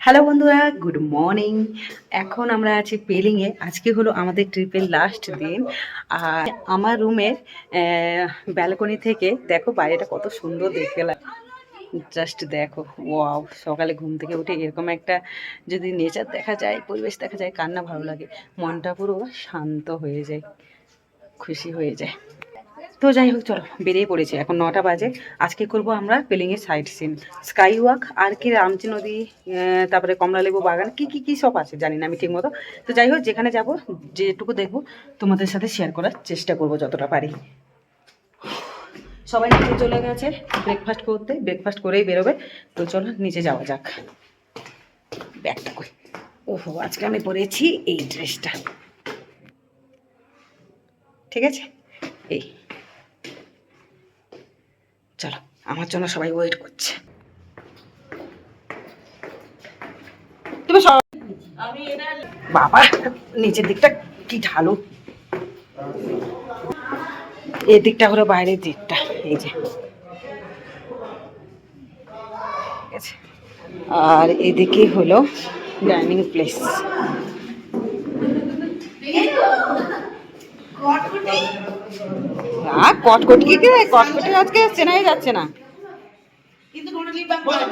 Hello বন্ধুরা, good morning. এখন আমরা আছি পেলিংয়ে। আজকে হলো আমাদের ট্রিপের লাস্ট দিন। আর আমার রুমের ব্যালকনি থেকে দেখো বাইরেটা কত সুন্দর দেখতে লাগে। জাস্ট দেখো ওয়াও সকালে ঘুম থেকে উঠে এরকম একটা যদি নেচার দেখা যায়, পরিবেশ দেখা যায় কান্না ভালো লাগে, মনটা পুরো শান্ত হয়ে যায়, খুশি হয়ে যায়। তো যাই হোক, চলো, বেরিয়ে পড়েছে, এখন নটা বাজে। আজকে করব আমরা পেলিংয়ের সাইড সিন স্কাই ওয়াক আর কি রামচি নদী তারপরে কমলালেবু বাগান, কি কি কি সব আছে জানি না আমি ঠিক মতো। তো যাই হোক, যেখানে যাব, যেটুকু দেখব, তোমাদের সাথে শেয়ার করার চেষ্টা করব যতটা পারি। সবাই নিচে চলে গেছে ব্রেকফাস্ট করতে ব্রেকফাস্ট করেই বেরোবে। তো চলো নিচে যাওয়া যাক। ব্যাগটা কই? ওহো আজকে আমি পরেছি এই ড্রেসটা। ঠিক আছে? এই। চলো আমার জন্য সবাই ওয়েট করছে। তুমি সব বাবা নিচের দিকটা কি ঢালু? এই দিকটা হলো বাইরের দিকটা। এই যে। আর এদিকে হলো ডাইনিং প্লেস আর কটকট কি? কটকটে আজকে চেনাই যাচ্ছে না। কিন্তু কোনো লিপ বাম করে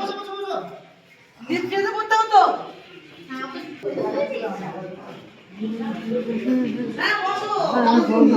লিপ যেতে করতে হতো কিন্তু এত পাতলা কেন জল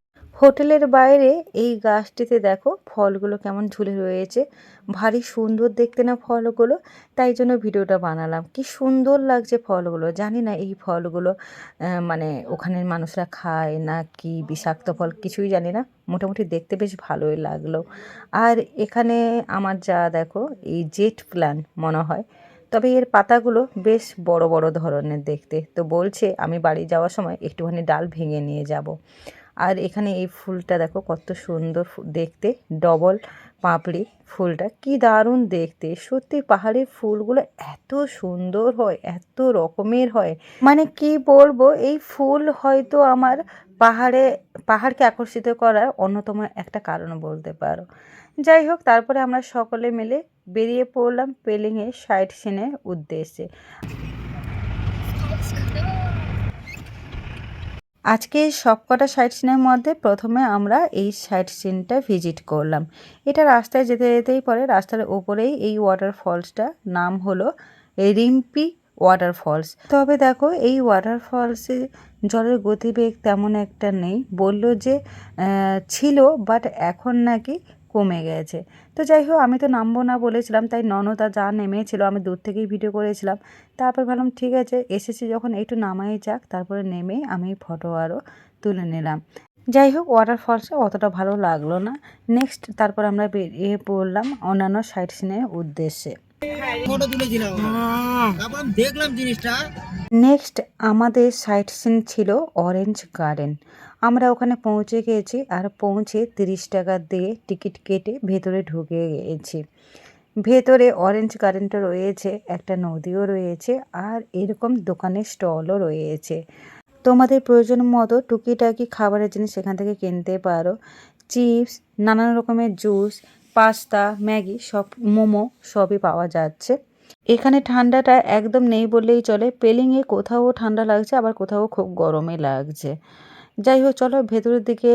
হোটেলের বাইরে এই গাছটিতে দেখো ফলগুলো কেমন ঝুলে রয়েছে। ভারী সুন্দর দেখতে না ফলগুলো, তাই জন্য ভিডিওটা বানালাম। কি সুন্দর লাগছে ফলগুলো। জানি না এই ফলগুলো মানে ওখানের মানুষরা খায় না কি বিষাক্ত ফল, কিছুই জানি না। মোটামুটি দেখতে বেশ ভালোই লাগল। আর এখানে আমার যা দেখো, এই জেট প্ল্যান মনে হয়। তবে এর পাতাগুলো বেশ বড় বড় ধরনের দেখতে। তো বলছে আমি বাড়ি যাওয়ার সময় একটুখানি ডাল ভেঙে নিয়ে যাব। আর এখানে এই ফুলটা দেখো, কত সুন্দর দেখতে, ডবল পাপড়ি ফুলটা, কি দারুণ দেখতে। সত্যি পাহাড়ের ফুলগুলো এত সুন্দর হয়, এত রকমের হয়। মানে কি বলব, এই ফুল হয়তো আমার পাহাড়ে, পাহাড়কে আকর্ষিত করার অন্যতম একটা কারণ বলতে পারো। যাই হোক, তারপরে আমরা সকলে মিলে বেরিয়ে পড়লাম পেলিংয়ে সাইট সিনের উদ্দেশ্যে। আজকে সবকটা সাইট সিনের মধ্যে প্রথমে আমরা এই সাইট সিনটা ভিজিট করলাম। এটা রাস্তায় যেতে যেতেই পরে রাস্তার ওপরেই এই ওয়াটারফলসটা নাম হলো রিম্পি ওয়াটারফলস তবে দেখো এই ওয়াটারফলসে জলের গতিবেগ তেমন একটা নেই। বলল যে ছিল বাট এখন নাকি কমে গেছে। তো যাই হোক আমি তো নামবো না বলেছিলাম তাই ননদা যা নেমেছিল আমি দূর থেকেই ভিডিও করেছিলাম। তারপর ভাবলাম ঠিক আছে। এসেছি যখন একটু নামাই যাক তারপরে নেমে আমি ফটো আরও তুলে নিলাম। যাই হোক ওয়াটারফলসটা অতটা ভালো লাগল না। নেক্সট তারপর আমরা বেরিয়ে পড়লাম অন্যান্য সাইট সিনের উদ্দেশ্যে। ফটো তুলেছিলাম। তারপর দেখলাম জিনিসটা। নেক্সট আমাদের সাইট সিন ছিল অরেঞ্জ গার্ডেন আমরা ওখানে পৌঁছে গিয়েছি আর পৌঁছে তিরিশ টাকা দিয়ে টিকিট কেটে ভেতরে ঢুকে গিয়েছি ভেতরে অরেঞ্জ কারেন্টও রয়েছে, একটা নদীও রয়েছে আর এরকম দোকানের স্টলও রয়েছে। তোমাদের প্রয়োজন মতো টুকিটাকি খাবারের জিনিস সেখান থেকে কিনতে পারো। চিপস, নানান রকমের জুস পাস্তা ম্যাগি, সব মোমো সবই পাওয়া যাচ্ছে। এখানে ঠান্ডাটা একদম নেই বললেই চলে। পেলিংয়ে কোথাও ঠান্ডা লাগছে, আবার কোথাও খুব গরমে লাগছে। যাই হোক চলো ভেতরের দিকে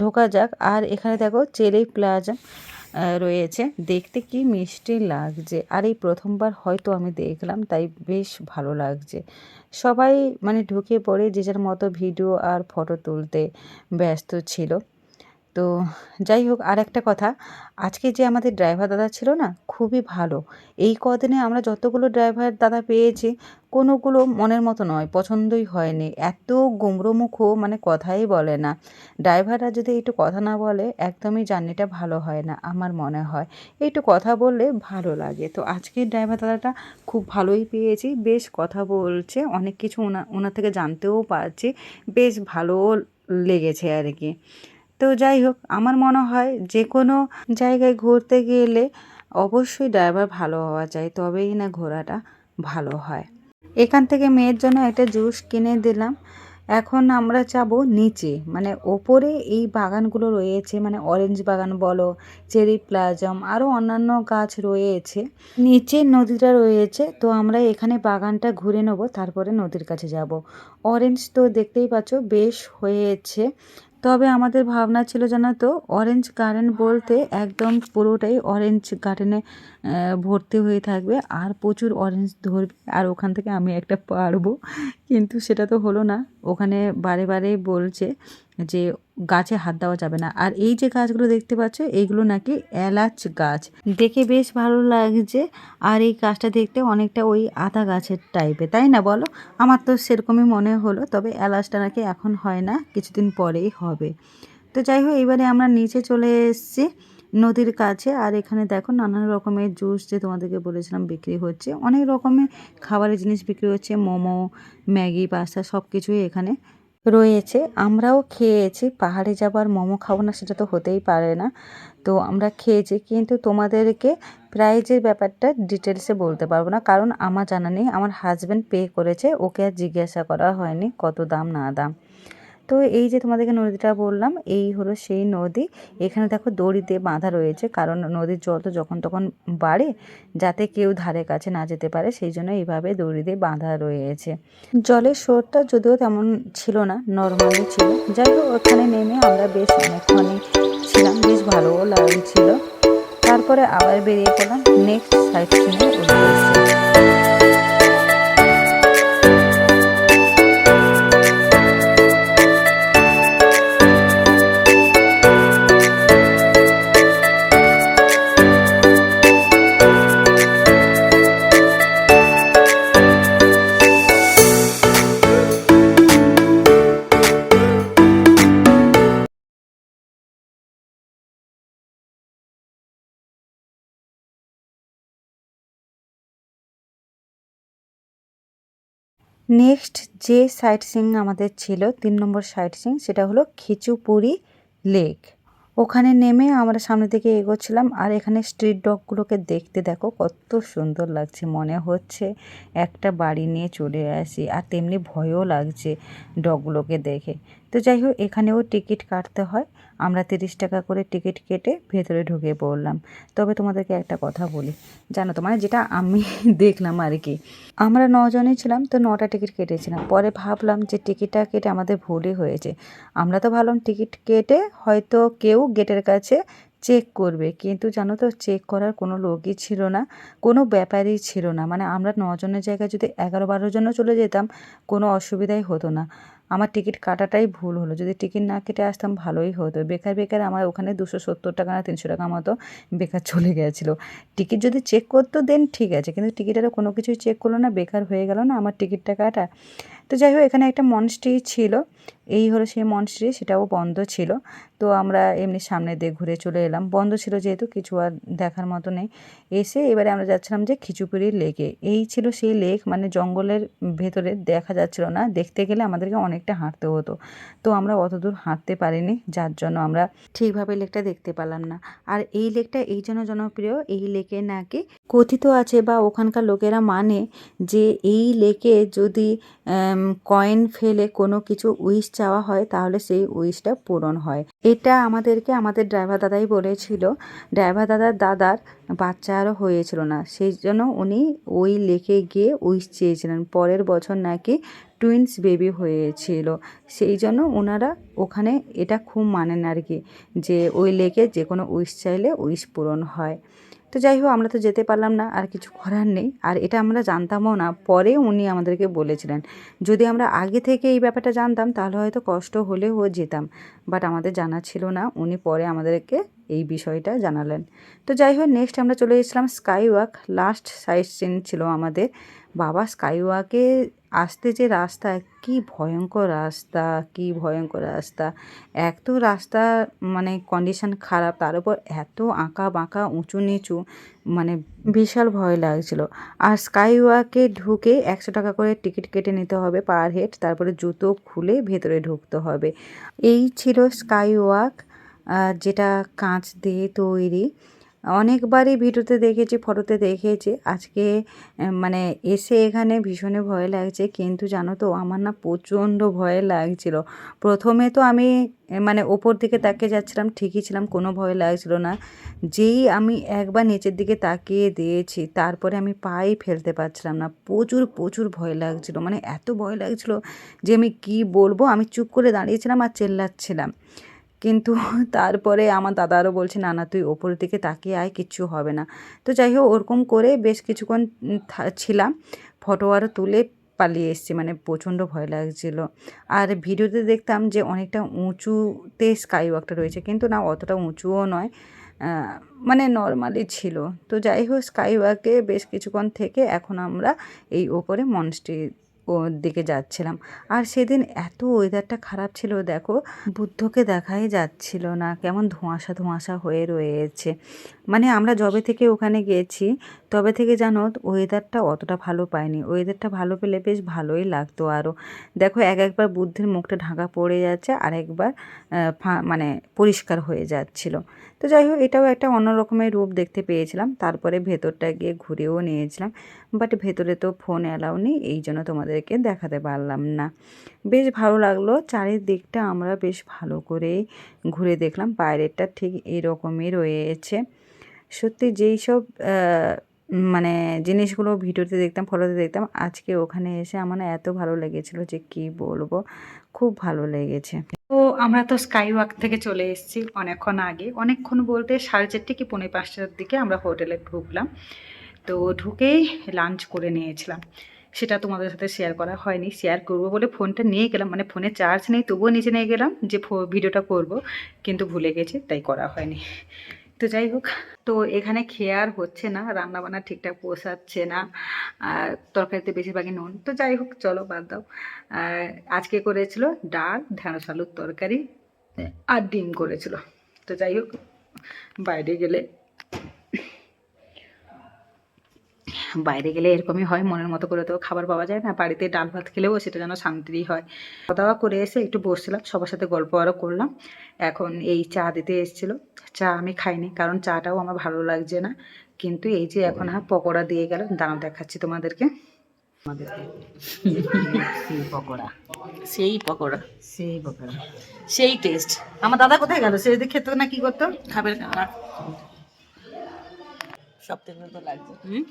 ঢোকা যাক। আর এখানে দেখো চেরি প্লাজা রয়েছে। দেখতে কি মিষ্টি লাগছে। আর এই প্রথমবার হয়তো আমি দেখলাম, তাই বেশ ভালো লাগছে। সবাই মানে ঢুকে পড়ে যে যার মতো ভিডিও আর ফটো তুলতে ব্যস্ত ছিল। তো যাই হোক আর একটা কথা। আজকে যে আমাদের ড্রাইভার দাদা ছিল না, খুবই ভালো। এই কদিনে আমরা যতগুলো ড্রাইভার দাদা পেয়েছি, কোনোগুলো মনের মতো নয়, পছন্দই হয়নি। এত গুমড়োমুখো মানে কথাই বলে না। ড্রাইভাররা যদি একটু কথা না বলে, একদমই জার্নিটা ভালো হয় না, আমার মনে হয়। একটু কথা বললে ভালো লাগে। তো আজকের ড্রাইভার দাদাটা খুব ভালোই পেয়েছি। বেশ কথা বলছে, অনেক কিছু ওনা, ওনার থেকে জানতেও পারছি। বেশ ভালোও লেগেছে আর কি। তো যাই হোক, আমার মনে হয় যে কোনো জায়গায় ঘুরতে গেলে অবশ্যই ড্রাইভার ভালো হওয়া যায়, তবেই না ঘোরাটা ভালো হয়। এখান থেকে মেয়ের জন্য একটা জুস কিনে দিলাম। এখন আমরা যাব নিচে মানে ওপরে এই বাগানগুলো রয়েছে মানে অরেঞ্জ বাগান বলো চেরি প্লাজম আরও অন্যান্য গাছ রয়েছে। নিচে নদীটা রয়েছে, তো আমরা এখানে বাগানটা ঘুরে নেব, তারপরে নদীর কাছে যাব। অরেঞ্জ তো দেখতেই পাচ্ছ, বেশ হয়েছে। তবে আমাদের ভাবনা ছিল জানো তো অরেঞ্জ গার্ডেন বলতে একদম পুরোটাই অরেঞ্জ গার্ডেনে ভর্তি হয়ে থাকবে। আর প্রচুর অরেঞ্জ ধরবে। আর ওখান থেকে আমি একটা পারব। কিন্তু সেটা তো হলো না। ওখানে বারে বারে বলছে যে গাছে হাত দেওয়া যাবে না। আর এই যে গাছগুলো দেখতে পাচ্ছ এইগুলো নাকি এলাচ গাছ। দেখে বেশ ভালো লাগছে। আর এই গাছটা দেখতে অনেকটা ওই আদা গাছের টাইপে তাই না বলো? আমার তো সেরকমই মনে হলো, তবে এলাচটা নাকি এখন হয় না, কিছুদিন পরেই হবে। তো যাই হোক, এবারে আমরা নিচে চলে এসেছি নদীর কাছে। আর এখানে দেখো নানান রকমের জুস যে তোমাদেরকে বলেছিলাম বিক্রি হচ্ছে। অনেক রকমের খাবারের জিনিস বিক্রি হচ্ছে, মোমো, ম্যাগি, পাস্তা সব কিছুই এখানে রয়েছে। আমরাও খেয়েছি। পাহাড়ে যাবার মোমো খাব না সেটা তো হতেই পারে না। তো আমরা খেয়েছি। কিন্তু তোমাদেরকে প্রাইজের ব্যাপারটা ডিটেলসে বলতে পারব না। কারণ আমার জানা নেই। আমার হাজব্যান্ড পে করেছে। ওকে আর জিজ্ঞাসা করা হয়নি কত দাম না দাম। তো এই যে তোমাদেরকে নদীটা বললাম, এই হলো সেই নদী। এখানে দেখো দড়ি দিয়ে বাঁধা রয়েছে, কারণ নদীর জল তো যখন তখন বাড়ে, যাতে কেউ ধারে কাছে না যেতে পারে, সেই জন্য এইভাবে দড়ি দিয়ে বাঁধা রয়েছে। জলের স্রোতটা যদিও তেমন ছিল না নর্মালি ছিল। যাই হোক, ওখানে নেমে আমরা বেশ অনেকক্ষণই ছিলাম, বেশ ভালোও লাগছিল। তারপরে আবার বেরিয়ে পড়লাম নেক্সট সাইট সিনে উদ্দেশ্যে নেক্সট যে সাইট সিং আমাদের ছিল, তিন নম্বর সাইট সিং সেটা হলো খিচুপুরি লেক। ওখানে নেমে আমরা সামনে থেকে এগোচ্ছিলাম, আর এখানে স্ট্রিট ডগগুলোকে দেখতে দেখো কত সুন্দর লাগছে, মনে হচ্ছে একটা বাড়ি নিয়ে চলে আসি, আর তেমনি ভয়ও লাগছে ডগগুলোকে দেখে। তো যাই হোক এখানেও টিকিট কাটতে হয়। আমরা তিরিশ টাকা করে টিকিট কেটে ভেতরে ঢুকে পড়লাম। তবে তোমাদেরকে একটা কথা বলি। জানো তো মানে যেটা আমি দেখলাম আর কি। আমরা নজনই ছিলাম, তো নটা টিকিট কেটেছিলাম। পরে ভাবলাম যে টিকিটটা কেটে আমাদের ভুলই হয়েছে। আমরা তো ভাবলাম টিকিট কেটে হয়তো কেউ গেটের কাছে চেক করবে। কিন্তু জানো তো, চেক করার কোনো লোকই ছিল না, কোনো ব্যাপারই ছিল না। মানে আমরা নজনের জায়গায় যদি এগারো বারো জনও চলে যেতাম, কোনো অসুবিধাই হতো না। আমার টিকিট কাটাটাই ভুল হলো। যদি টিকিট না কেটে আসতাম ভালোই হতো। বেকার বেকার আমার ওখানে দুশো সত্তর টাকা না তিনশো টাকা মতো বেকার চলে গেছিল। টিকিট যদি চেক করতো দেন ঠিক আছে। কিন্তু টিকিটেরও কোনো কিছুই চেক করল না। বেকার হয়ে গেল না আমার টিকিটটা কাটা। তো যাই হোক, এখানে একটা মনস্ট্রি ছিল। এই হলো সেই মনস্ট্রি সেটাও বন্ধ ছিল। তো আমরা এমনি সামনে দিয়ে ঘুরে চলে এলাম। বন্ধ ছিল যেহেতু, কিছু আর দেখার মতো নেই। এসে এবারে আমরা যাচ্ছিলাম যে খিচুপুরি লেকে। এই ছিল সেই লেক মানে জঙ্গলের ভেতরে দেখা যাচ্ছিল না। দেখতে গেলে আমাদেরকে অনেকটা হাঁটতে হতো। তো আমরা অত দূর হাঁটতে পারিনি, যার জন্য আমরা ঠিকভাবে লেকটা দেখতে পেলাম না। আর এই লেকটা এই জন্য জনপ্রিয়, এই লেকে নাকি কথিত আছে বা ওখানকার লোকেরা মানে যে এই লেকে যদি কয়েন ফেলে কোনো কিছু উইশ চাওয়া হয়, তাহলে সেই উইশটা পূরণ হয়। এটা আমাদেরকে আমাদের ড্রাইভার দাদাই বলেছিল। ড্রাইভার দাদার দাদার বাচ্চা আরও হয়েছিল না। সেই জন্য উনি ওই লেকে গিয়ে উইশ চেয়েছিলেন। পরের বছর নাকি টুইন্স বেবি হয়েছিল। সেই জন্য ওনারা ওখানে এটা খুব মানেন আর কি, যে ওই লেকে যে কোনো উইশ চাইলে উইশ পূরণ হয়। তো যাই হোক, আমরা তো যেতে পারলাম না, আর কিছু করার নেই। আর এটা আমরা জানতামও না, পরে উনি আমাদেরকে বলেছিলেন। যদি আমরা আগে থেকে এই ব্যাপারটা জানতাম, তাহলে হয়তো কষ্ট হলেও যেতাম। বাট আমাদের জানা ছিল না, উনি পরে আমাদেরকে এই বিষয়টা জানালেন। তো যাই হোক নেক্সট আমরা চলে এসেছিলাম sky walk last side scene ছিল আমাদের। বাবা স্কাইওয়াকে আসতে যে রাস্তা, কি ভয়ঙ্কর রাস্তা, কি ভয়ঙ্কর রাস্তা। এক তো রাস্তা মানে কন্ডিশন খারাপ, তার উপর এত আঁকা বাঁকা, উঁচু নিচু মানে বিশাল ভয় লাগছিল। আর স্কাইওয়াকে ঢুকে একশো টাকা করে টিকিট কেটে নিতে হবে পার হেড, তারপরে জুতো খুলে ভেতরে ঢুকতে হবে। এই ছিল স্কাইওয়াক যেটা কাঁচ দিয়ে তৈরি। অনেকবারই ভিডিওতে দেখেছি, ফটোতে দেখেছি। আজকে মানে এসে এখানে ভীষণই ভয় লাগছে। কিন্তু জানো তো, আমার না প্রচণ্ড ভয় লাগছিল। প্রথমে তো আমি মানে ওপর দিকে তাকিয়ে যাচ্ছিলাম, ঠিকই ছিলাম, কোনো ভয় লাগছিল না। যেই আমি একবার নিচের দিকে তাকিয়ে দিয়েছি, তারপরে আমি পাই ফেলতে পারছিলাম না। প্রচুর প্রচুর ভয় লাগছিল। মানে এত ভয় লাগছিল যে আমি কি বলব? আমি চুপ করে দাঁড়িয়েছিলাম আর চেল্লাচ্ছিলাম। কিন্তু তারপরে আমার দাদারও বলছে, না না, তুই ওপরের দিকে তাকিয়ে আয়, কিচ্ছু হবে না। তো যাই হোক, ওরকম করে বেশ কিছুক্ষণ ছিলাম, ফটো আরও তুলে পালিয়ে এসেছি মানে প্রচণ্ড ভয় লাগছিল। আর ভিডিওতে দেখতাম যে অনেকটা উঁচুতে স্কাই ওয়াকটা রয়েছে, কিন্তু না, অতটা উঁচুও নয় মানে নর্মালি ছিল। তো যাই হোক স্কাই ওয়াকে বেশ কিছুক্ষণ থেকে এখন আমরা এই ওপরে মনস্ট্রি দিকে যাচ্ছিলাম। আর সেদিন এত ওয়েদারটা খারাপ ছিল, দেখো, বুদ্ধকে দেখাই যাচ্ছিল না, কেমন ধোঁয়াশা ধোঁয়াশা হয়ে রয়েছে। মানে আমরা যবে থেকে ওখানে গেছি, তবে থেকে জানো ওয়েদারটা অতটা ভালো পাইনি। ওয়েদারটা ভালো পেলে বেশ ভালোই লাগতো আরও দেখো, এক একবার বুদ্ধের মুখটা ঢাকা পড়ে যাচ্ছে, আর একবার মানে পরিষ্কার হয়ে যাচ্ছিল। তো যাই হোক, এটাও একটা অন্য রকমের রূপ দেখতে পেয়েছিলাম। তারপরে ভেতরটা গিয়ে ঘুরেও নিয়েছিলাম। বাট ভেতরে তো ফোন অ্যালাউ নেই, এই জন্য তোমাদেরকে দেখাতে পারলাম না। বেশ ভালো লাগল, চারিদিকটা আমরা বেশ ভালো করে ঘুরে দেখলাম, বাইরেরটা ঠিক এরকমই রয়েছে। সত্যি যেই সব মানে জিনিসগুলো ভিডিওতে দেখতাম ফটোতে দেখতাম, আজকে ওখানে এসে আমার এত ভালো লেগেছিল যে কি বলব, খুব ভালো লেগেছে। তো আমরা তো স্কাই ওয়াক থেকে চলে এসেছি অনেকক্ষণ আগে। অনেকক্ষণ বলতে সাড়ে চারটে কি পৌনে পাঁচটার দিকে আমরা হোটেলে ঢুকলাম। তো ঢুকেই লাঞ্চ করে নিয়েছিলাম। সেটা তোমাদের সাথে শেয়ার করা হয়নি শেয়ার করব বলে ফোনটা নিয়ে গেলাম মানে ফোনে চার্জ নেই তবুও নিচে নিয়ে গেলাম যে ফো- ভিডিওটা করব কিন্তু ভুলে গেছি তাই করা হয়নি। তো যাই হোক তো এখানে খেয়ে আর হচ্ছে না রান্নাবান্না ঠিকঠাক পোষাচ্ছে না আর তরকারিতে বেশিরভাগই নুন। তো যাই হোক চলো বাদ দাও। আজকে করেছিল ডাল ঢেঁড়স আলুর তরকারি আর ডিম করেছিল। তো যাই হোক বাইরে গেলে বাইরে গেলে এরকমই হয় মনের মতো করে তো খাবার পাওয়া যায় না। বাড়িতে ডাল ভাত খেলেও সেটা যেন শান্তিরই হয়। খাওয়া দাওয়া করে এসে একটু বসছিলাম সবার সাথে গল্প আরও করলাম। এখন এই চা দিতে এসেছিল। চা আমি খাইনি কারণ চাটাও আমার ভালো লাগছে না। কিন্তু এই যে এখন হ্যাঁ পকোড়া দিয়ে গেল দাঁড়াও দেখাচ্ছি তোমাদেরকে। আমাদেরকে সেই পকোড়া। সেই পকোড়া। সেই পকোড়া। সেই টেস্ট আমার দাদা কোথায় গেল? সে যদি খেতো না কি করতো? খাবে সব থেকে তো লাগছে। হুম?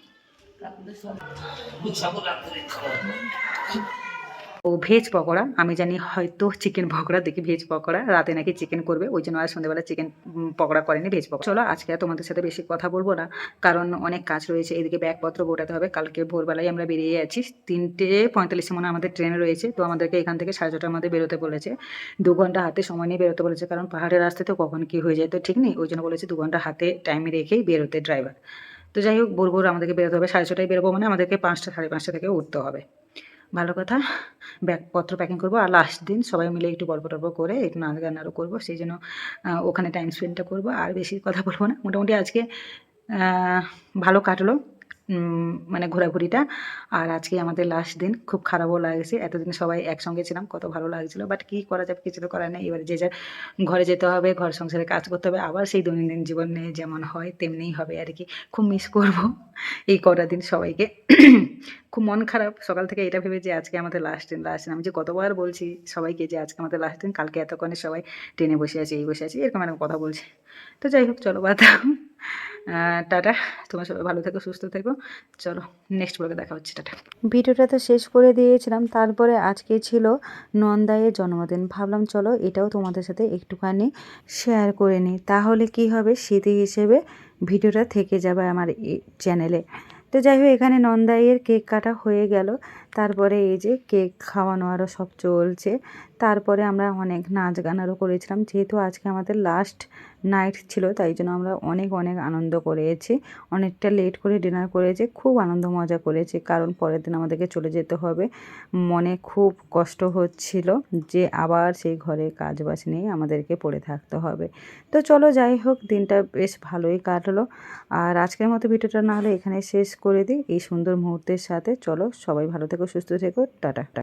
ও ভেজ পকোড়া, আমি জানি হয়তো চিকেন পকোড়া, দেখি ভেজ পকোড়া, রাতে নাকি চিকেন করবে, ওই জন্য আর সন্ধ্যেবেলা চিকেন পকোড়া করেনি ভেজ পকোড়া। চলো, আজকে তোমাদের সাথে বেশি কথা বলব না, কারণ অনেক কাজ রয়েছে, এদিকে ব্যাগপত্র গোটাতে হবে, কালকে ভোরবেলায় আমরা বেরিয়ে আছি, তিনটে পঁয়তাল্লিশে মনে আমাদের ট্রেন রয়েছে, তো আমাদেরকে এখান থেকে সাড়ে ছটার মধ্যে বেরোতে বলেছে, দু ঘণ্টা হাতে সময় নিয়ে বেরোতে বলেছে, কারণ পাহাড়ের রাস্তায় তো কখন কী হয়ে যায় তো ঠিক নেই, ওই জন্য বলেছে দু ঘণ্টা হাতে টাইম রেখেই বেরোতে ড্রাইভার তো যাই হোক, ভোর ভোর আমাদেরকে বেরোতে হবে। সাড়ে ছটায় বেরোবো মানে আমাদেরকে পাঁচটা, সাড়ে পাঁচটা থেকে উঠতে হবে। ভালো কথা। ব্যাগপত্র প্যাকিং করব আর লাস্ট দিন সবাই মিলে একটু গল্প টল্প করে একটু নাচ গান আরও করব, সেই জন্য ওখানে টাইম স্পেন্ডটা করব। আর বেশি কথা বলব না। মোটামুটি আজকে ভালো কাটলো। মানে ঘোরাঘুরিটা। আর আজকে আমাদের লাস্ট দিন খুব খারাপও লাগছে। এতদিন সবাই একসঙ্গে ছিলাম, কত ভালো লাগছিল। বাট কী করা যাবে, কিছু তো করার নেই। এবারে যে যার ঘরে যেতে হবে, ঘর সংসারে কাজ করতে হবে, আবার সেই দৈনন্দিন জীবনে যেমন হয় তেমনিই হবে আর কি। খুব মিস করব এই কটা দিন সবাইকে। খুব মন খারাপ। সকাল থেকে এটা ভেবে যে আজকে আমাদের লাস্ট দিন লাস্ট দিন আমি যে কতবার বলছি সবাইকে যে আজকে আমাদের লাস্ট দিন, কালকে এতক্ষণে সবাই ট্রেনে বসে আছে, এই বসে আছে, এরকম একটা কথা বলছি। তো যাই হোক, চলো বাদ টাটা। তোমার সবাই ভালো থেকো, সুস্থ থেকো। চলো নেক্সট ব্লগে দেখা হচ্ছে, টাটা। ভিডিওটা তো শেষ করে দিয়েছিলাম। তারপরে আজকে ছিল নন্দাইয়ের জন্মদিন। ভাবলাম, চলো, এটাও তোমাদের সাথে একটুখানি শেয়ার করে নিই। তাহলে কি হবে? স্মৃতি হিসেবে ভিডিওটা থেকে যাবে আমার চ্যানেলে তো যাই হোক, এখানে নন্দাইয়ের কেক কাটা হয়ে গেল। তারপরে এই যে কেক খাওয়ানো আরও সব চলছে। তারপরে আমরা অনেক নাচ গান আরও করেছিলাম। যেহেতু আজকে আমাদের লাস্ট নাইট ছিল, তাই জন্য আমরা অনেক অনেক আনন্দ করেছি। অনেকটা লেট করে ডিনার করেছি, খুব আনন্দ মজা করেছি, কারণ পরের দিন আমাদেরকে চলে যেতে হবে। মনে খুব কষ্ট হচ্ছিল যে আবার সেই ঘরে কাজ বাজ নিয়ে আমাদেরকে পড়ে থাকতে হবে। তো চলো যাই হোক, দিনটা বেশ ভালোই কাটলো। আর আজকের মতো ভিডিওটা না হলে এখানে শেষ করে দিই। এই সুন্দর মুহূর্তের সাথে চলো সবাই ভালো থেকো সুস্থ থেকো টাটা।